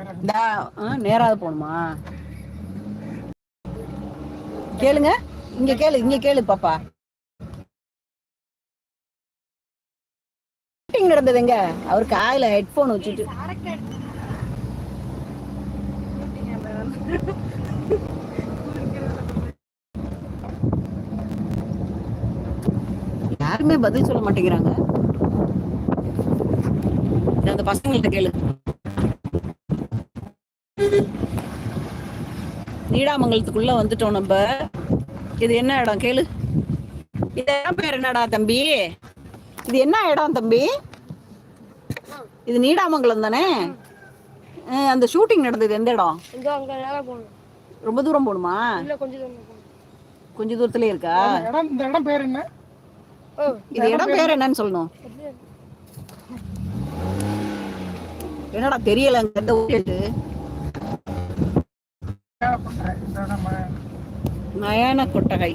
நேராது நேராவது போகணுமா? கேளுங்க. இங்க கேளு இங்க கேளு பாப்பா. மீட்டிங் நடந்தது எங்க அவர் காயில ஹெட்போன் வச்சுட்டு. யாருமே பதில் சொல்ல மாட்டேங்கிறாங்க. அந்த பசங்கள்ட்ட கேளு. நீடாமங்கலத்துக்குள்ள வந்துட்டோம் நம்ம. இது என்ன இடம்? கேளு. இது இடம் பேர் என்னடா தம்பி? இது என்ன இடம் தம்பி? இது நீடாமங்கலம் தானே? அந்த ஷூட்டிங் நடந்தது எந்த இடம்? ரொம்ப தூரம் போகணுமா? இல்ல கொஞ்சம் தூரம் போகணும். கொஞ்ச தூரத்துல இருக்கா? இடம் இந்த இடம் பேர் என்ன? ஓ இது இடம் பேர் என்னன்னு சொல்லணும்? என்னடா தெரியல? இந்த இடம் நயன கொட்டகை.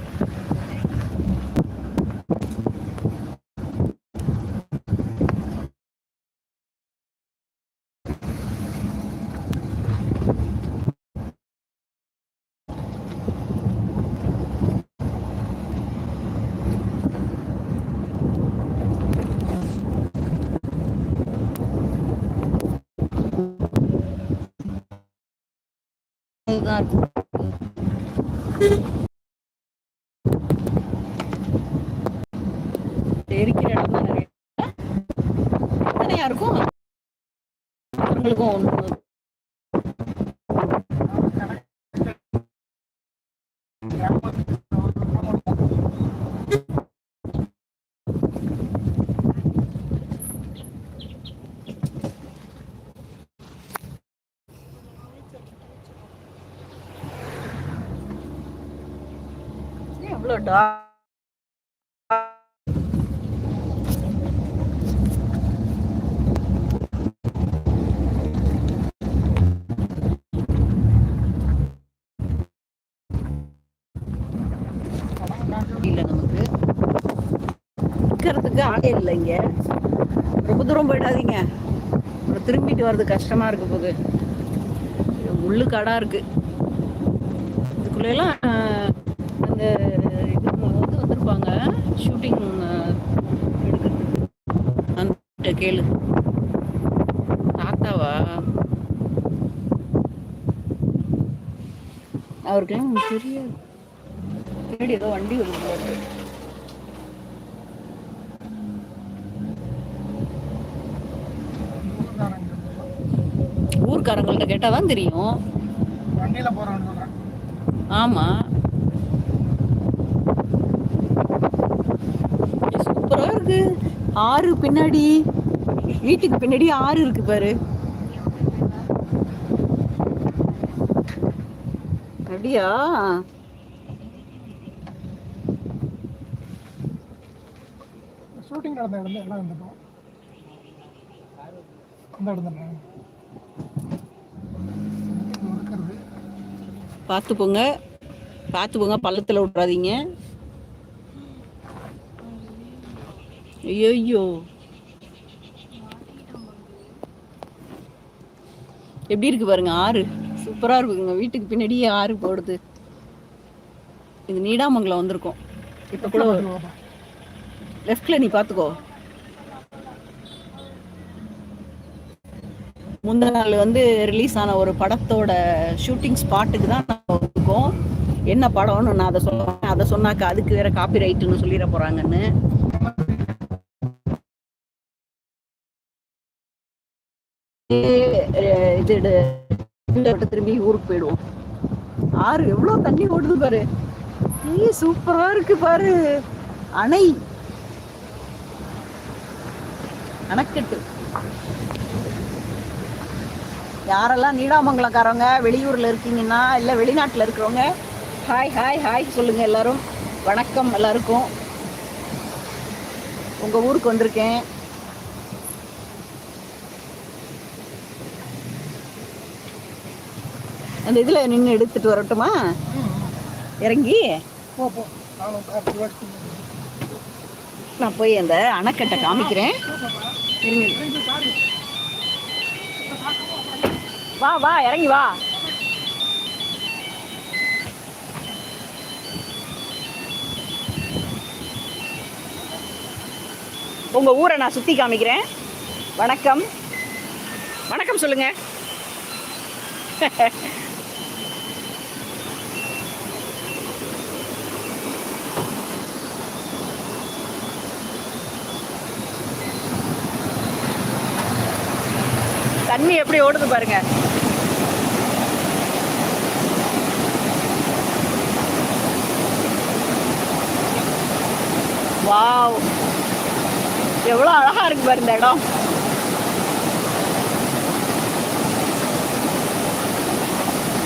இதுதான் இருக்கும். தெரிக்கிற இடம் தான் நிறைய எத்தனையா இருக்கும் உங்களுக்கும் ஒண்ணு எவ்வளோ டா நமக்கு. நிக்கிறதுக்கு ஆளே இல்லை இங்க. ரொம்ப தூரம் போயிடாதீங்க. அப்புறம் திரும்பிட்டு வர்றது கஷ்டமா இருக்கு போது. முள்ளு கடா இருக்கு இதுக்குள்ளெல்லாம் அந்த வந்திருப்பாங்க ஷூட்டிங் எடுக்கிறதுக்கு அந்த கேளு. தாத்தாவா? அவருக்கெல்லாம் தெரியாது. பின்னாடி ஏதோ வண்டி வருது. ஊர்க்காரங்கள்ட்ட கேட்டாதான் தெரியும். வண்டியில ஆமா சூப்பரா இருக்கு ஆறு பின்னாடி. வீட்டுக்கு பின்னாடி ஆறு இருக்கு பாரு. அப்படியா? ஷூட்டிங் நடந்த இடம் இடம் வந்துட்டோம் அந்த இடம் தானே பார்த்து போங்க. பார்த்து போங்க பள்ளத்துல விட்றாதீங்க ஐயோ எப்படி இருக்கு பாருங்க ஆறு. சூப்பரா இருக்குங்க. வீட்டுக்கு பின்னாடியே ஆறு போடுது. இது நீடாமங்கலம் வந்திருக்கோம். இப்ப கூட லெஃப்ட்ல நீ பாத்துக்கோ. முந்தின நாள் வந்து ரிலீஸ் ஆன ஒரு படத்தோட ஷூட்டிங் ஸ்பாட்டுக்கு தான் நம்ம இருக்கோம் என்ன படம்னு நான் அதை சொல்லுவேன் அதை சொன்னாக்க அதுக்கு வேற காப்பி ரைட்டுன்னு சொல்லிட போறாங்கன்னு. இது திரும்பி ஊருக்கு போயிடுவோம். ஆறு எவ்வளவு தண்ணி ஓடுது பாரு. ஏய் சூப்பரா இருக்கு பாரு. அணை. அணைக்கட்டு. யாரெல்லாம் நீடாமங்கலக்காரவங்க வெளியூர்ல இருக்கீங்கன்னா இல்ல வெளிநாட்டுல இருக்கிறவங்க ஹாய் ஹாய் ஹாய் சொல்லுங்க எல்லாரும். வணக்கம் எல்லாருக்கும். உங்க ஊருக்கு வந்திருக்கேன். அந்த இதுல நின்று எடுத்துட்டு வரட்டுமா? இறங்கி. நான் போய் அந்த அணைக்கட்டை காமிக்கிறேன். வா வா இறங்கி வா. உங்க ஊரை நான் சுத்தி காமிக்கிறேன். வணக்கம். வணக்கம் சொல்லுங்க. தண்ணி எப்படி ஓடுது பாருங்க. வாவ். எவ்வளோ அழகா இருக்கு பாரு இந்த இடம்.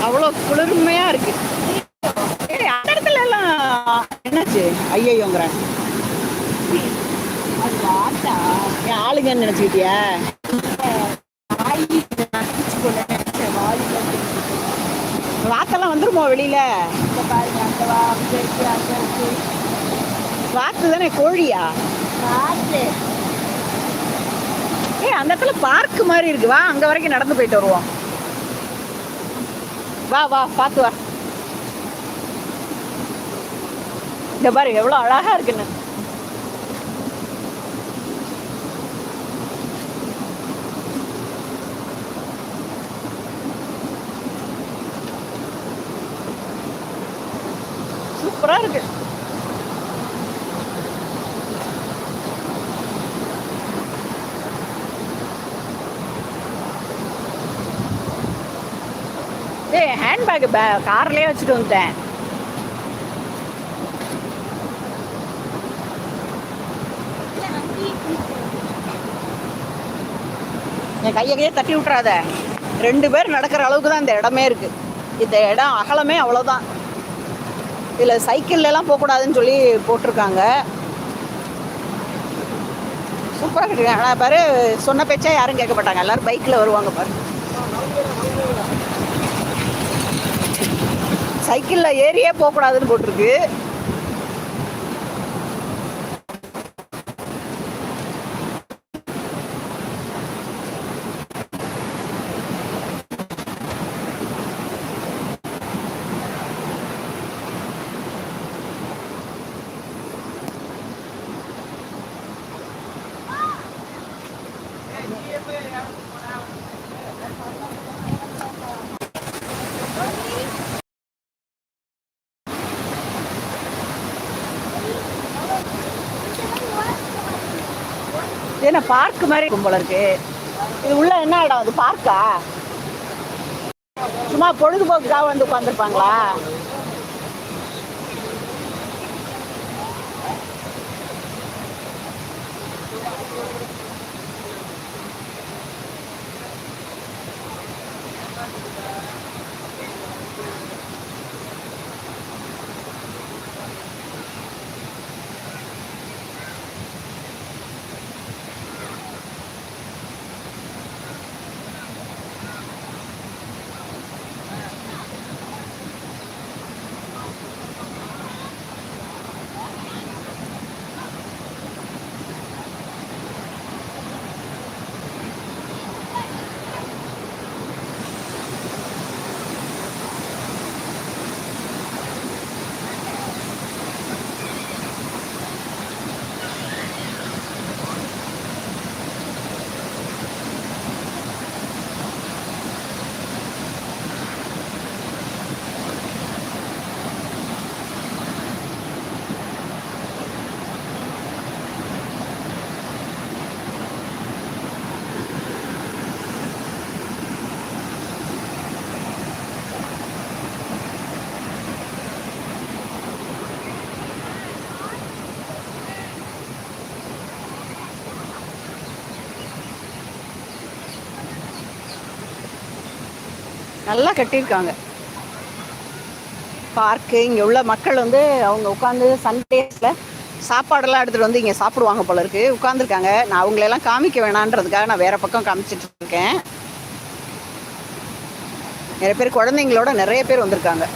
அவ்வளோ குளிர்மையா இருக்கு. ஏய், அந்த இடத்துல எல்லாம் என்னாச்சு? ஐயோங்கிறேன் ஆளுங்கன்னு நினைச்சுக்கிட்டியா? வாத்தெல்லாம் வந்துருமோ வெளியில? வாத்து தானே கோழியா? ஏய் அந்த இடத்துல பார்க் மாதிரி இருக்கு. வா அங்க வரைக்கும் நடந்து போயிட்டு வருவோம். வா வா பார்த்து வா. இந்த பாரு எவ்வளவு அழகா இருக்குன்னு சூப்பரா இருக்கு ஹேண்ட் ஹேண்ட்பேக் பே கார்லயே வச்சுட்டு வந்துட்டேன். என் கையை கையை தட்டி விட்றாத ரெண்டு பேர் நடக்கிற அளவுக்கு தான் இந்த இடமே இருக்கு. இந்த இடம் அகலமே அவ்வளோதான் இதில் சைக்கிள்லாம் போகக்கூடாதுன்னு சொல்லி போட்டிருக்காங்க. சூப்பராக இருக்கு ஆனால் பாரு சொன்ன பேச்சா யாரும் கேட்க மாட்டாங்க எல்லாரும் பைக்கில் வருவாங்க பாரு. சைக்கிளில் ஏறியே போகக்கூடாதுன்னு போட்டிருக்கு Yeah. சின்ன பார்க் மாதிரி இருக்கும் போல இருக்கு. இது உள்ள என்ன இடம்? அது பார்க்கா? சும்மா பொழுதுபோக்குக்காக வந்து உட்காந்துருப்பாங்களா நல்லா கட்டியிருக்காங்க. பார்க்கு இங்கே உள்ள மக்கள் வந்து அவங்க உட்காந்து சண்டேஸில் சாப்பாடெல்லாம் எடுத்துகிட்டு வந்து இங்கே சாப்பிடுவாங்க போல இருக்கு. உட்காந்துருக்காங்க நான் அவங்களெல்லாம் காமிக்க வேணான்றதுக்காக நான் வேறு பக்கம் காமிச்சிட்டு இருக்கேன் நிறைய பேர் குழந்தைங்களோட நிறைய பேர் வந்திருக்காங்க.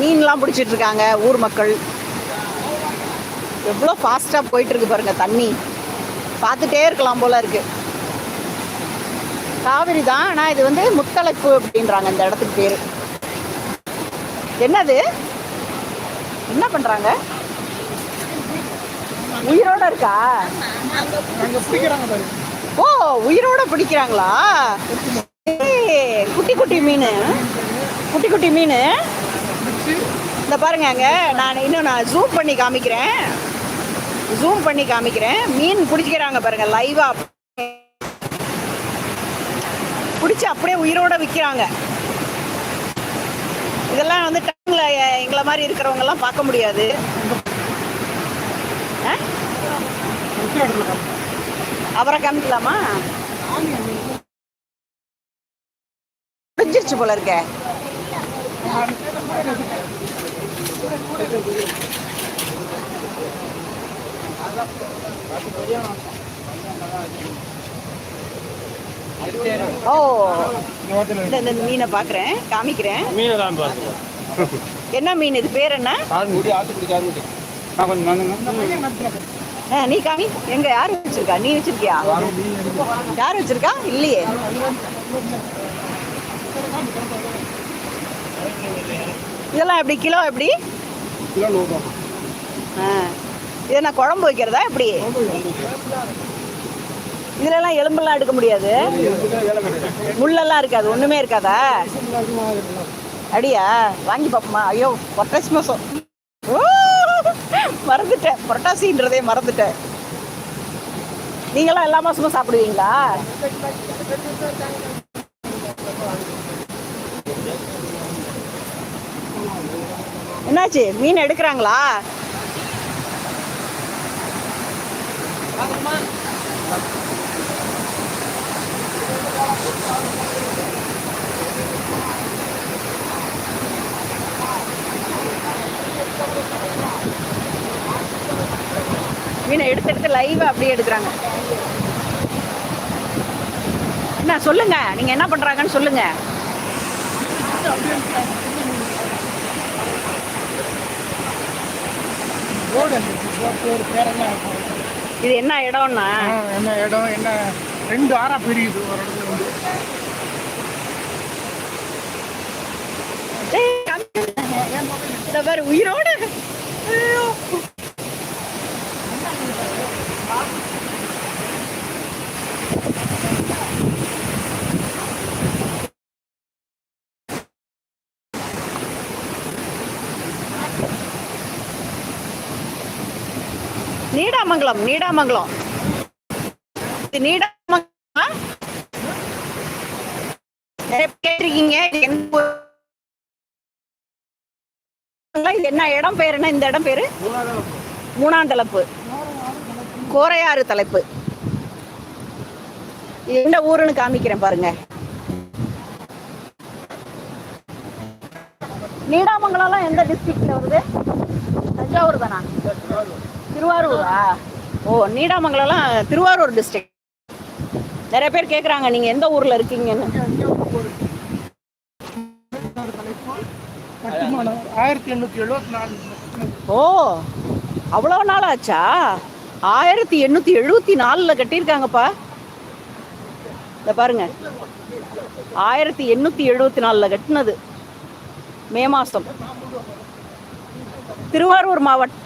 மீன்லாம் பிடிச்சிட்டு இருக்காங்க ஊர் மக்கள். எவ்வளோ ஃபாஸ்ட்டாக போயிட்டுருக்கு பாருங்கள் தண்ணி. பார்த்துட்டே இருக்கலாம் போல இருக்குது காவிரி தான் ஆனால் இது வந்து முத்தலைப்பு அப்படின்றாங்க இந்த இடத்துக்கு பேர். என்னது? என்ன பண்ணுறாங்க உயிரோட இருக்கா? ஓ உயிரோட பிடிக்கிறாங்களா? குட்டி குட்டி மீன். குட்டி குட்டி மீன். இந்த பாருங்க அங்க நான் இன்னும் நான் ஜூம் பண்ணி காமிக்கிறேன். ஜூம் பண்ணி காமிக்கிறேன். மீன் பிடிச்சிக்கிறாங்க பாருங்க லைவா பிடிச்சி அப்படியே உயிரோட விற்கிறாங்க இதெல்லாம் வந்து டவுன்ல எங்களை மாதிரி இருக்கிறவங்க எல்லாம் பார்க்க முடியாது. ஆ? அவரை காமிக்கலாமா முடிஞ்சிருச்சு போல இருக்க. ஓ இந்த வாரத்தில் இந்த இந்த மீனை பார்க்குறேன் காமிக்கிறேன். மீனை தான் பாருங்க. என்ன மீன் இது? பேர் என்ன? ஆத்துக்குடி ஆ, நீ காமி. எங்க யார் வச்சிருக்கா? நீ வச்சிருக்கியா? யார் வச்சிருக்கா? இல்லையே. இதெல்லாம் எப்படி? கிலோ எப்படி? ஆ. இது குழம்பு வைக்கிறதா? எப்படி? இதுல எல்லாம் எலும்பெல்லாம் எடுக்க முடியாது. முள்ளெல்லாம் இருக்காது ஒண்ணுமே இருக்காதா? அடியா வாங்கி பார்ப்போமா ஐயோ பொட்டாசி மாசம் மறந்துட்டேன். பொட்டாசின்றதே மறந்துட்டேன். நீங்களாம் எல்லா மாசமும் சாப்பிடுவீங்களா? என்னாச்சு? மீன் எடுக்கிறாங்களா? லைவா அப்படியே எடுக்கிறாங்க. என்ன சொல்லுங்க. நீங்க என்ன பண்றாங்கன்னு சொல்லுங்க. இது என்ன இடம்னா என்ன இடம் என்ன? ரெண்டு ஆறா பிரியுது. ஒரு இடத்துல வந்து. இந்த உயிரோட. நீடாமங்கலம் நீடாமங்கலம். இது நீடாமங்கலம் நிறைய பேர் கேட்டிருக்கீங்க இது என்ன இடம் பேர் என்ன? இந்த இடம் பேரு? மூணாம் தலைப்பு கோரையாறு தலைப்பு. எந்த ஊருன்னு காமிக்கிறேன் பாருங்க. நீடாமங்கலம்லாம் எந்த டிஸ்ட்ரிக்ட்ல வருது? தஞ்சாவூர் தானா? திருவாரூரா? ஓ நீடாமங்கலம்லாம் திருவாரூர் டிஸ்ட்ரிக்ட் நிறைய பேர் கேக்குறாங்க நீங்க எந்த ஊர்ல இருக்கீங்கன்னு. ஆயிரத்தி எண்ணூற்றி எழுபத்தி நாலு ஓ அவ்வளோ நாள் ஆச்சா? ஆயிரத்தி எண்ணூத்தி எழுபத்தி நாலுல கட்டியிருக்காங்கப்பா. இந்த பாருங்க. ஆயிரத்தி எண்ணூத்தி எழுபத்தி நாலுல கட்டினது. மே மாசம். திருவாரூர் மாவட்டம்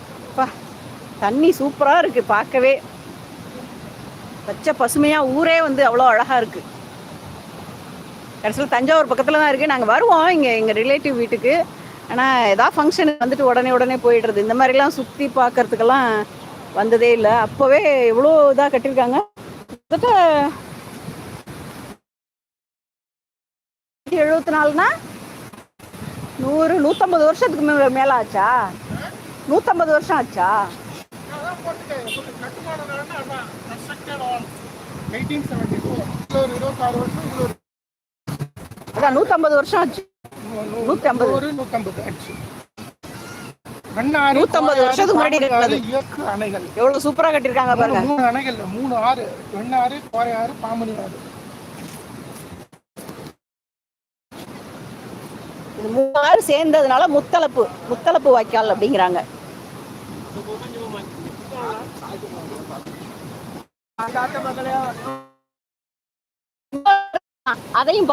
தண்ணி சூப்பராக இருக்கு பார்க்கவே. பச்சை பசுமையாக ஊரே வந்து அவ்வளோ அழகாக இருக்கு. கடைசியில் தஞ்சாவூர் பக்கத்தில் தான் இருக்குது நாங்கள் வருவோம் இங்கே எங்கள் ரிலேட்டிவ் வீட்டுக்கு. ஆனால் எதாவது ஃபங்க்ஷன் வந்துட்டு உடனே உடனே போயிடுறது. இந்த மாதிரிலாம் சுற்றி பார்க்கறதுக்கெல்லாம் வந்ததே இல்லை. அப்போவே எவ்வளோ இதாக கட்டியிருக்காங்க. கிட்டத்தட்ட எழுபத்தி நாலுனா நூறு நூற்றம்பது வருஷத்துக்கு மேலே ஆச்சா நூற்றம்பது வருஷம் ஆச்சா? எயிட்டீன் செவன்டி ஃபோர் ஒரு இருபத்தாறு வருஷம் இது ஒரு அதான் நூற்றம்பது வருஷம் ஆச்சு. நூத்தி ஐம்பது. ஒரு நூற்றம்பது ஆச்சு. வெண்ணாறு நூத்தம்பது வருஷத்துக்கு முன்னாடி பாம்பன் ஆறு, கட்டினது. இயக்கு அணைகள். எவ்வளோ சூப்பராக கட்டியிருக்காங்க பாருங்க. மூணு அணைகள் மூணு ஆறு வெண்ணாறு பாம்பனி ஆறு. இது மூணாறு சேர்ந்ததுனால முத்தலப்பு முத்தலப்பு வாய்க்கால் அப்படிங்கிறாங்க. അതെയും